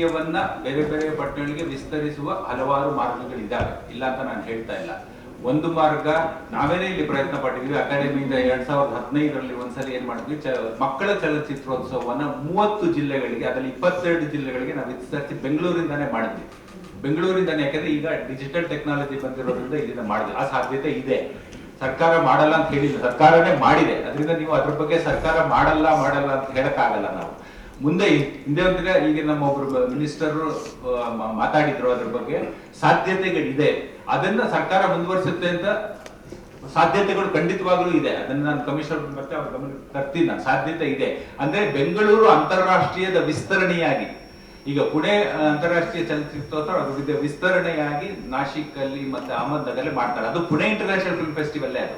ರಾಷ್ಟ್ರೀಯವನ್ನ ಬೇರೆ ಬೇರೆ ಪಟ್ಟಣಗಳಿಗೆ ವಿಸ್ತರಿಸುವ ಹಲವಾರು ಮಾರ್ಗಗಳಿದ್ದಾವೆ. ಇಲ್ಲ ಅಂತ ನಾನು ಹೇಳ್ತಾ ಇಲ್ಲ. ಒಂದು ಮಾರ್ಗ ನಾವೇನೇ ಇಲ್ಲಿ ಪ್ರಯತ್ನ ಪಟ್ಟಿದ್ವಿ ಅಕಾಡೆಮಿಯಿಂದ ಎರಡ್ ಸಾವಿರದ ಹದಿನೈದರಲ್ಲಿ ಒಂದ್ಸಲಿ ಏನ್ ಮಾಡಿದ್ವಿ? ಮಕ್ಕಳ ಚಲನಚಿತ್ರೋತ್ಸವವನ್ನ ಮೂವತ್ತು ಜಿಲ್ಲೆಗಳಿಗೆ, ಅದರಲ್ಲಿ ಇಪ್ಪತ್ತೆರಡು ಜಿಲ್ಲೆಗಳಿಗೆ ನಾವು ವಿಸ್ತರಿಸಿ ಬೆಂಗಳೂರಿಂದಾನೇ ಮಾಡಿದ್ವಿ. ಬೆಂಗಳೂರಿಂದಾನೇ ಯಾಕಂದ್ರೆ ಈಗ ಡಿಜಿಟಲ್ ಟೆಕ್ನಾಲಜಿ ಬಂದಿರೋದ್ರಿಂದ ಇದನ್ನ ಮಾಡಿದ್ವಿ. ಆ ಸಾಧ್ಯತೆ ಇದೆ. ಸರ್ಕಾರ ಮಾಡಲ್ಲ ಅಂತ ಹೇಳಿಲ್ಲ. ಸರ್ಕಾರನೇ ಮಾಡಿದೆ. ಅದರಿಂದ ನೀವು ಅದ್ರ ಬಗ್ಗೆ ಸರ್ಕಾರ ಮಾಡಲ್ಲ ಮಾಡಲ್ಲ ಅಂತ ಹೇಳಕ್ಕಾಗಲ್ಲ ನಾವು. ಮುಂದೆ ಹಿಂದೆ ಒಂದಿನ ಈಗ ನಮ್ಮ ಒಬ್ರು ಮಿನಿಸ್ಟರ್ ಮಾತಾಡಿದ್ರು ಅದ್ರ ಬಗ್ಗೆ ಸಾಧ್ಯತೆಗಳಿದೆ ಅದನ್ನ ಸರ್ಕಾರ ಮುಂದುವರಿಸುತ್ತೆ ಅಂತ ಸಾಧ್ಯತೆಗಳು ಖಂಡಿತವಾಗ್ಲೂ ಇದೆ. ಅದನ್ನ ನಾನು ಕಮಿಷನರ್ ಮತ್ತೆ ಅವ್ರ ಗಮನ ತರ್ತೀನಿ. ನಾನು ಸಾಧ್ಯತೆ ಇದೆ. ಅಂದ್ರೆ ಬೆಂಗಳೂರು ಅಂತಾರಾಷ್ಟ್ರೀಯದ ವಿಸ್ತರಣೆಯಾಗಿ, ಈಗ ಪುಣೆ ಅಂತಾರಾಷ್ಟ್ರೀಯ ಚಲನಚಿತ್ರೋತ್ಸವ ಅದ್ರ ವಿಸ್ತರಣೆಯಾಗಿ ನಾಶಿಕ್ ಅಲ್ಲಿ ಮತ್ತೆ ಅಹಮದ್ನಗರಲ್ಲಿ ಮಾಡ್ತಾರೆ. ಅದು ಪುಣೆ ಇಂಟರ್ನ್ಯಾಷನಲ್ ಫಿಲ್ಮ್ ಫೆಸ್ಟಿವಲ್ಲೇ ಅದು.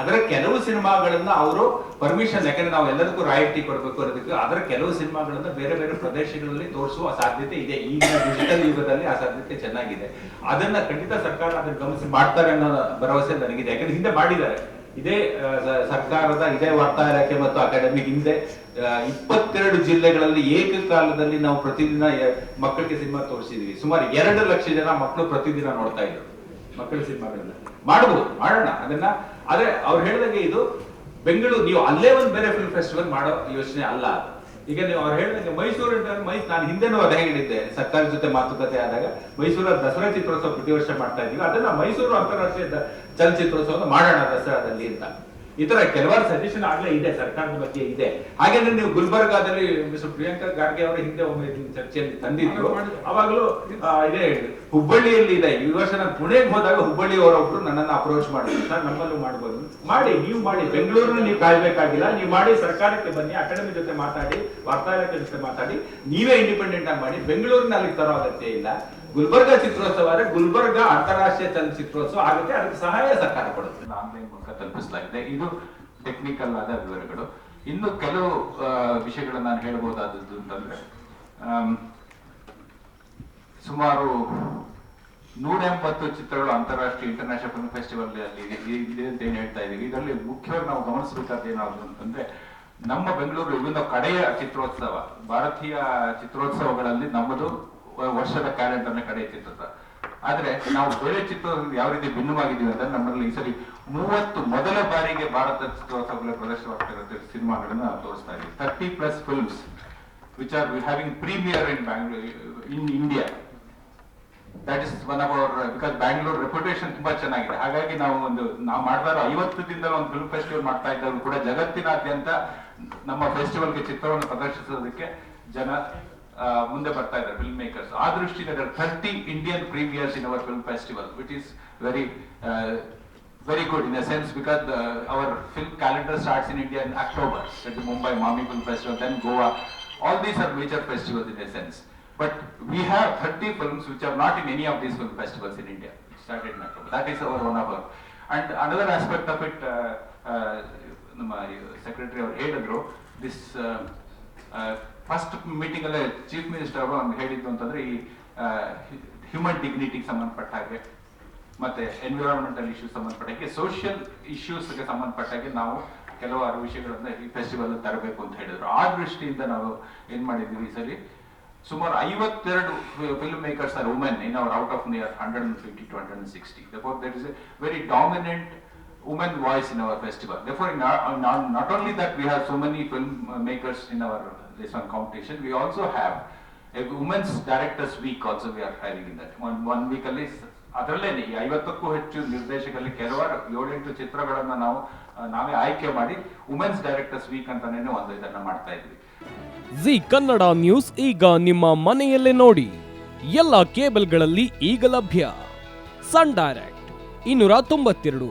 ಅದರ ಕೆಲವು ಸಿನಿಮಾಗಳನ್ನ ಅವರು ಪರ್ಮಿಷನ್ ಯಾಕಂದ್ರೆ ನಾವು ಎಲ್ಲದಕ್ಕೂ ರಾಯಲ್ಟಿ ಕೊಡಬೇಕು ಅನ್ನೋದಕ್ಕೆ ಅದರ ಕೆಲವು ಸಿನಿಮಾಗಳನ್ನ ಬೇರೆ ಬೇರೆ ಪ್ರದೇಶಗಳಲ್ಲಿ ತೋರಿಸುವ ಸಾಧ್ಯತೆ ಇದೆ. ಈಗಿನ ಡಿಜಿಟಲ್ ಯುಗದಲ್ಲಿ ಆ ಸಾಧ್ಯತೆ ಚೆನ್ನಾಗಿದೆ. ಅದನ್ನ ಖಂಡಿತ ಸರ್ಕಾರ ಅದನ್ನ ಗಮನಿಸಿ ಮಾಡ್ತಾರೆ ಅನ್ನೋ ಭರವಸೆ ನನಗಿದೆ. ಯಾಕಂದ್ರೆ ಹಿಂದೆ ಮಾಡಿದ್ದಾರೆ. ಇದೇ ಸರ್ಕಾರದ ಇದೇ ವಾರ್ತಾ ಇಲಾಖೆ ಮತ್ತು ಅಕಾಡೆಮಿ ಹಿಂದೆ ಇಪ್ಪತ್ತೆರಡು ಜಿಲ್ಲೆಗಳಲ್ಲಿ ಏಕಕಾಲದಲ್ಲಿ ನಾವು ಪ್ರತಿದಿನ ಮಕ್ಕಳಿಗೆ ಸಿನಿಮಾ ತೋರಿಸಿದ್ವಿ. ಸುಮಾರು ಎರಡು ಲಕ್ಷ ಜನ ಮಕ್ಕಳು ಪ್ರತಿದಿನ ನೋಡ್ತಾ ಇದ್ರು. ಮಕ್ಕಳ ಸಿನಿಮಾಗಳನ್ನ. ಮಾಡಬಹುದು ಮಾಡೋಣ. ಅದನ್ನ ಆದ್ರೆ ಅವ್ರು ಹೇಳಿದಂಗೆ ಇದು ಬೆಂಗಳೂರು, ನೀವು ಅಲ್ಲೇ ಒಂದು ಬೇರೆ ಫಿಲ್ಮ್ ಫೆಸ್ಟಿವಲ್ ಮಾಡೋ ಯೋಚನೆ ಅಲ್ಲ ಈಗ ನೀವು ಅವ್ರು ಹೇಳಿದಂಗೆ ಮೈಸೂರು ಮೈ ನಾನು ಹಿಂದೆನೂ ಅದೇ ಹೇಳಿದ್ದೆ ಸರ್ಕಾರ ಜೊತೆ ಮಾತುಕತೆ ಆದಾಗ ಮೈಸೂರ ದಸರಾ ಚಿತ್ರೋತ್ಸವ ಪ್ರತಿ ವರ್ಷ ಮಾಡ್ತಾ ಇದೀವಿ ಅದನ್ನ ಮೈಸೂರು ಅಂತಾರಾಷ್ಟ್ರೀಯ ಚಲನಚಿತ್ರೋತ್ಸವ ಮಾಡೋಣ ದಸರಾದಲ್ಲಿ ಅಂತ. ಈ ತರ ಕೆಲವಾರು ಸಜೆಷನ್ ಆಗ್ಲೇ ಇದೆ ಸರ್ಕಾರದ ಬಗ್ಗೆ ಇದೆ. ಹಾಗೇನೆ ನೀವು ಗುಲ್ಬರ್ಗಾದಲ್ಲಿ ಮಿಸ್ಟರ್ ಪ್ರಿಯಾಂಕಾ ಖಾರ್ಗೆ ಅವರ ಹಿಂದೆ ಒಮ್ಮೆ ಚರ್ಚೆಯಲ್ಲಿ ತಂದಿದ್ರು. ಅವಾಗಲೂ ಇದೇ ಹುಬ್ಬಳ್ಳಿಯಲ್ಲಿ ಇದೆ. ಈ ವರ್ಷ ನಾನು ಪುಣೆಗೆ ಹೋದಾಗ ಹುಬ್ಬಳ್ಳಿ ಅವರೊಬ್ರು ನನ್ನನ್ನು ಅಪ್ರೋಚ್ ಮಾಡಿದ್ರು. ಸರ್ ನಮ್ಮಲ್ಲೂ ಮಾಡ್ಬೋದು. ಮಾಡಿ ನೀವು ಮಾಡಿ. ಬೆಂಗಳೂರಿನ ನೀವು ಕಾಯ್ಬೇಕಾಗಿಲ್ಲ. ನೀವು ಮಾಡಿ ಸರ್ಕಾರಕ್ಕೆ ಬನ್ನಿ ಅಕಾಡೆಮಿ ಜೊತೆ ಮಾತಾಡಿ ವಾರ್ತಾ ಇಲಾಖೆ ಜೊತೆ ಮಾತಾಡಿ ನೀವೇ ಇಂಡಿಪೆಂಡೆಂಟ್ ಆಗಿ ಮಾಡಿ. ಬೆಂಗಳೂರಿನ ಅಲ್ಲಿಗೆ ತರೋ ಅಗತ್ಯ ಇಲ್ಲ. ಗುಲ್ಬರ್ಗಾ ಚಿತ್ರೋತ್ಸವ ಅಂದ್ರೆ ಗುಲ್ಬರ್ಗ ಅಂತಾರಾಷ್ಟ್ರೀಯ ಚಲನಚಿತ್ರೋತ್ಸವ ಆಗುತ್ತೆ, ಅದಕ್ಕೆ ಸಹಾಯ ಸರ್ಕಾರ ಕೊಡುತ್ತೆ. ಆನ್ಲೈನ್ ಮೂಲಕ ತಲುಪಿಸಲಾಗಿದೆ. ಇದು ಟೆಕ್ನಿಕಲ್ ಆದ ವಿವರಗಳು. ಇನ್ನು ಕೆಲವು ವಿಷಯಗಳನ್ನ ನಾನು ಹೇಳ್ಬೋದಾದದ್ದು ಅಂತಂದ್ರೆ ಸುಮಾರು ನೂರ ಎಂಬತ್ತು ಚಿತ್ರಗಳು ಅಂತಾರಾಷ್ಟ್ರೀಯ ಇಂಟರ್ನ್ಯಾಷನಲ್ ಫಿಲ್ಮ್ ಫೆಸ್ಟಿವಲ್ ಅಲ್ಲಿ ಇದೆ- ಅಂತ ಏನ್ ಹೇಳ್ತಾ ಇದೀವಿ ಇದರಲ್ಲಿ ಮುಖ್ಯವಾಗಿ ನಾವು ಗಮನಿಸಬೇಕಾದ ಏನಾದ್ರು ಅಂತಂದ್ರೆ, ನಮ್ಮ ಬೆಂಗಳೂರು ವಿಭಿನ್ನ ಕಡೆಯ ಚಿತ್ರೋತ್ಸವ, ಭಾರತೀಯ ಚಿತ್ರೋತ್ಸವಗಳಲ್ಲಿ ನಮ್ಮದು ವರ್ಷದ ಕ್ಯಾಲೆಂಡರ್ನ ಕಡೆ ಚಿತ್ರದ ಆದ್ರೆ ನಾವು ಬೇರೆ ಚಿತ್ರದಿಂದ ಯಾವ ರೀತಿ ಭಿನ್ನವಾಗಿದ್ದೀವಿ ಅಂದ್ರೆ ನಮ್ಮಲ್ಲಿ ಈ ಸರಿ ಮೂವತ್ತು ಮೊದಲ ಬಾರಿಗೆ ಭಾರತ ಚಿತ್ರೋತ್ಸವಗಳ ಪ್ರದರ್ಶನವಾಗ್ತಿರೋ ಸಿನಿಮಾಗಳನ್ನ ನಾವು ತೋರಿಸ್ತಾ ಇದ್ದೀವಿ. Thirty plus films which are having premiere in Bangalore in India that is one of our because Bangalore reputation ತುಂಬಾ ಚೆನ್ನಾಗಿದೆ. ಹಾಗಾಗಿ ನಾವು ಒಂದು, ನಾವು ಮಾಡ್ತಾ ಐವತ್ತು ದಿನದಲ್ಲಿ ಒಂದು ಫಿಲ್ಮ್ ಫೆಸ್ಟಿವಲ್ ಮಾಡ್ತಾ ಇದ್ದವರು ಕೂಡ ಜಗತ್ತಿನಾದ್ಯಂತ ನಮ್ಮ ಫೆಸ್ಟಿವಲ್ಗೆ ಚಿತ್ರವನ್ನು ಪ್ರದರ್ಶಿಸೋದಕ್ಕೆ ಜನ ಮುಂದೆ ಬರ್ತಾ ಇದ್ದಾರೆ ಫಿಲ್ಮ್ ಮೇಕರ್ಸ್ ಆ ದೃಷ್ಟಿಯಿಂದ thirty Indian premiers in our film festival which is very very good in a sense because the, our film calendar starts in India in October, at the Mumbai Mami Film Festival, then Goa. All these are major festivals in a sense. But we have 30 films which are not in any of these film festivals in India. It started in October. That is our one of our. And another aspect of it, uh, uh, ನಮ್ಮ secretary ಅವ್ರು ಹೇಳಿದ್ರು this first meeting ಅಲ್ಲೇ chief minister ಅವರು ಅವ್ನಿಗೆ ಹೇಳಿದ್ದು ಅಂತಂದ್ರೆ ಈ human ಡಿಗ್ನಿಟಿಗೆ ಸಂಬಂಧಪಟ್ಟ ಹಾಗೆ, ಮತ್ತೆ ಎನ್ವಿರಾನ್ಮೆಂಟಲ್ ಇಶ್ಯೂಸ್ ಸಂಬಂಧಪಟ್ಟಾಗೆ ಸೋಷಿಯಲ್ ಇಶ್ಯೂಸ್ಗೆ ಸಂಬಂಧಪಟ್ಟಾಗೆ ನಾವು ಕೆಲವಾರು ವಿಷಯಗಳನ್ನ ಈ ಫೆಸ್ಟಿವಲ್ ತರಬೇಕು ಅಂತ ಹೇಳಿದ್ರು. ಆ ದೃಷ್ಟಿಯಿಂದ ನಾವು ಏನ್ ಮಾಡಿದ್ವಿ ಈ ಸರಿ, ಸುಮಾರು ಐವತ್ತೆರಡು film makers are women in our out of near hundred and fifty to hundred and sixty there is a very dominant women voice in our festival. Therefore, our, not, not only that we have so many film uh, makers in our this one competition, we also have a women's directors week also we are having in that. One, one week ಅಲ್ಲಿ ಅದರಲ್ಲೇನೆ ಈ ಐವತ್ತಕ್ಕೂ ಹೆಚ್ಚು ನಿರ್ದೇಶಕರಲ್ಲಿ ಕೆಲವಾರು ಏಳೆಂಟು ಚಿತ್ರಗಳನ್ನು ನಾವು ನಾವೇ ಆಯ್ಕೆ ಮಾಡಿ ವುಮೆನ್ಸ್ ಡೈರೆಕ್ಟರ್ಸ್ ವೀಕ್ ಅಂತಾನೆ ಒಂದು ಇದನ್ನ ಮಾಡ್ತಾ ಇದ್ವಿ ಜಿ ಕನ್ನಡ ನ್ಯೂಸ್ ಈಗ ನಿಮ್ಮ ಮನೆಯಲ್ಲೇ ನೋಡಿ ಎಲ್ಲ ಕೇಬಲ್ಗಳಲ್ಲಿ ಈಗ ಲಭ್ಯ ಸನ್ ಡೈರೆಕ್ಟ್ ಇನ್ನೂರ ತೊಂಬತ್ತೆರಡು